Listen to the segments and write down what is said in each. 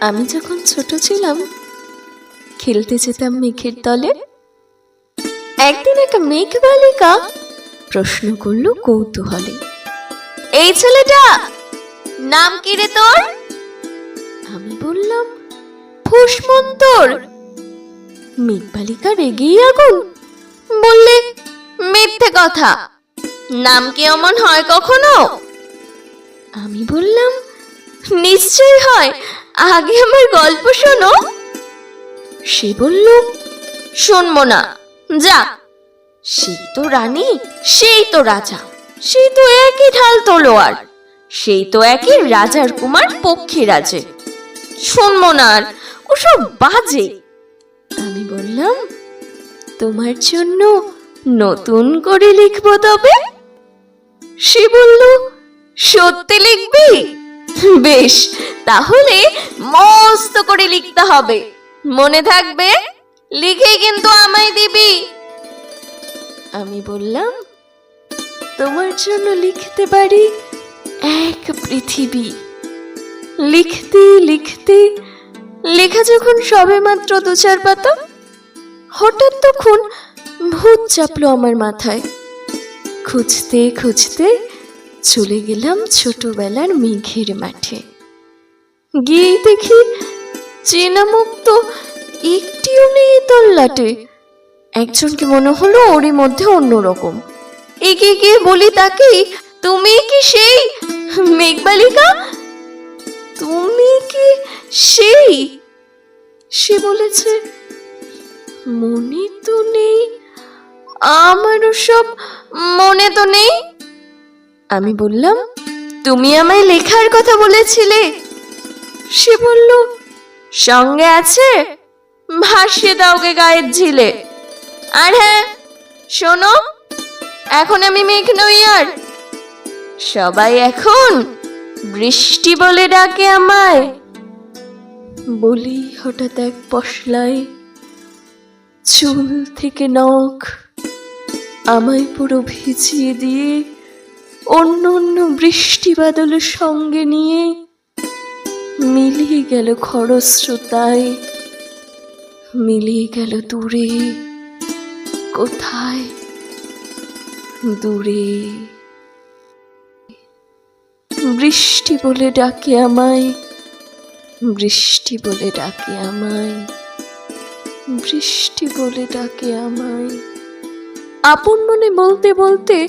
আমি যখন ছোট ছিলাম, খেলতে যেতাম মেঘের তলে। একদিন একটা মেঘ বালিকা প্রশ্ন করল কৌতূহলে, এই ছেলেটা, নাম কি রে তোর? আমি বললাম ফুসমন্তর মেঘ বালিকা আগুন বললে, মিথ্যে কথা, নাম কি অমন হয় কখনো? আমি বললাম, নিশ্চয়ই হয় আগে আমার গল্প শোনো। সে বলল, শুনব না। যা সেই তো রানী, সেই তো রাজা, সেই তো একই ঢাল তলোয়ার, সেই তো একই রাজার কুমার পক্ষী রাজে শুনব না আর, ওসব বাজে। আমি বললাম, তোমার জন্য নতুন করে লিখব তবে? সে বলল, সত্যি লিখবি? বেশ, তাহলে মস্ত করে লিখতে হবে। মনে থাকবে, লিখে কিন্তু আমায় দিবি। আমি বললাম, তোমার জন্য লিখতে পারি এক পৃথিবী। লিখতে লিখতে, লেখা যখন সবে মাত্র দু চার পাতা, হঠাৎ তখন ভূত চাপলো আমার মাথায়। খুঁজতে খুঁজতে চলে গেলাম ছোটবেলার মেঘের মাঠে। গিয়ে দেখি চেনা মুখ তো একটিও নেই তল্লাটে। একজনকে মনে হলো ওরই মধ্যে অন্যরকম। এগিয়ে গিয়ে বলি তাকে, তুমি কি সেই মেঘবালিকা? তুমি কি সেই? সে বলেছে, মনে তো নেই, আমারও সব মনে তো নেই। আমি বললাম তুমি আমায় লেখার কথা বলেছিলে। সে বলল সঙ্গে আছে ভাসিয়ে দাওগে গায়ের ঝিলে। আর হ্যাঁ শোনো এখন আমি মেঘ নই আর। সবাই এখন বৃষ্টি বলে ডাকে আমায়। বলি হঠাৎ এক পশলায় চুল থেকে নখ আমায় পুরো ভিজিয়ে দিয়ে অন্য অন্য বৃষ্টি বাদলের সঙ্গে নিয়ে মিলিয়ে গেল খরস্রোতায়, মিলিয়ে গেল দূরে, কোথায়? দূরে। বৃষ্টি বলে ডাকে আমায়, বৃষ্টি বলে ডাকে আমায়, বৃষ্টি বলে ডাকে আমায়। আপন মনে বলতে বলতে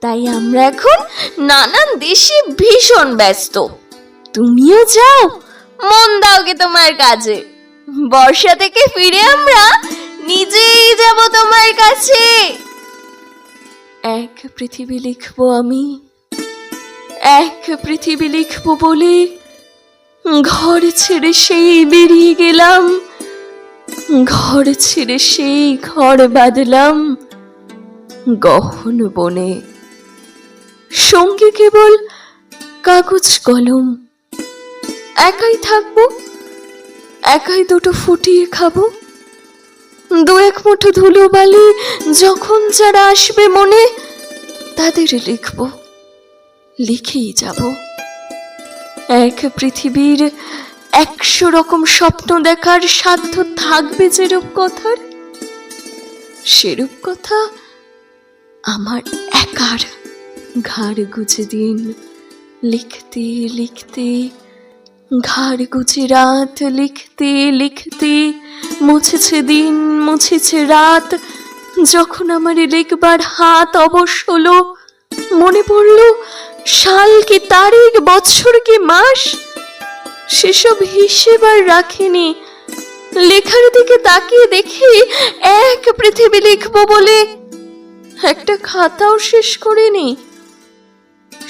তাই আমরা এখন নানান দেশে ভীষণ ব্যস্ত। তুমিও যাও, মন দাওগে তোমার কাজে। বর্ষা থেকে ফিরে আমরা নিজেই যাব তোমার কাছে। এক পৃথিবী লিখব আমি, এক পৃথিবী লিখব বলে ঘর ছেড়ে সেই বেরিয়ে গেলাম। ঘর ছেড়ে সেই ঘর বাঁধলাম। গহন বনে সঙ্গে কেবল কাগজ, কলম। একাই থাকব, একাই দুটো ফুটিয়ে খাব। দু এক মুঠো ধুলো বালি যখন যারা আসবে মনে, তাদের লিখব, লিখেই যাব। এক পৃথিবীর একশো রকম স্বপ্ন দেখার সাধ্য থাকবে যেরূপ কথার, সেরূপ কথা আমার একার। ঘাড় গুজে দিন। লিখতে লিখতে, ঘাড় গুজে রাত। লিখতে লিখতে, মুছেছে দিন, মুছেছে রাত। যখন আমার লিখবার হাত অবশ হলো, মনে পড়ল, সাল কি তারিখ বছর কি মাস? সেসব হিসেব আর রাখিনি। লেখার দিকে তাকিয়ে দেখি, এক পৃথিবী লিখব বলে একটা খাতাও শেষ করিনি।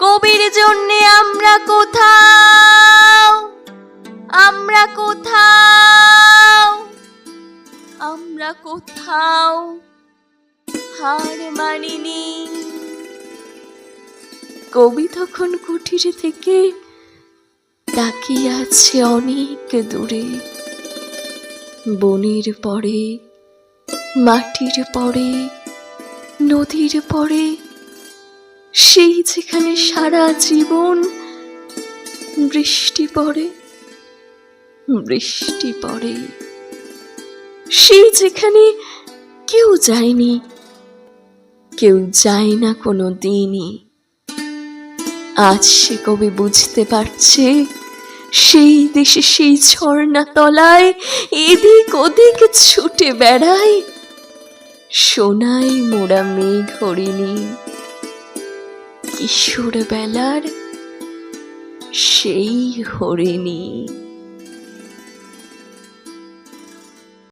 কবির জন্যে আমরা কোথাও আমরা কোথাও আমরা কোথাও হার মানিনি। কবি তখন কুঠিরে থেকে তাকিয়ে আছে অনেক দূরে। বনের পরে, মাটির পরে, নদীর পরে সেই যেখানে সারা জীবন বৃষ্টি পড়ে বৃষ্টি পড়ে। সেই যেখানে কেউ যায়নি, কেউ যায় না কোনো দিনই। আজ সে কবি বুঝতে পারছে, সেই দেশে সেই ঝর্ণা তলায় এদিক ওদিক ছুটে বেড়ায়, সোনাই মোড়া মেঘ হরিণী। কিশোর বেলার সেই হরিণী।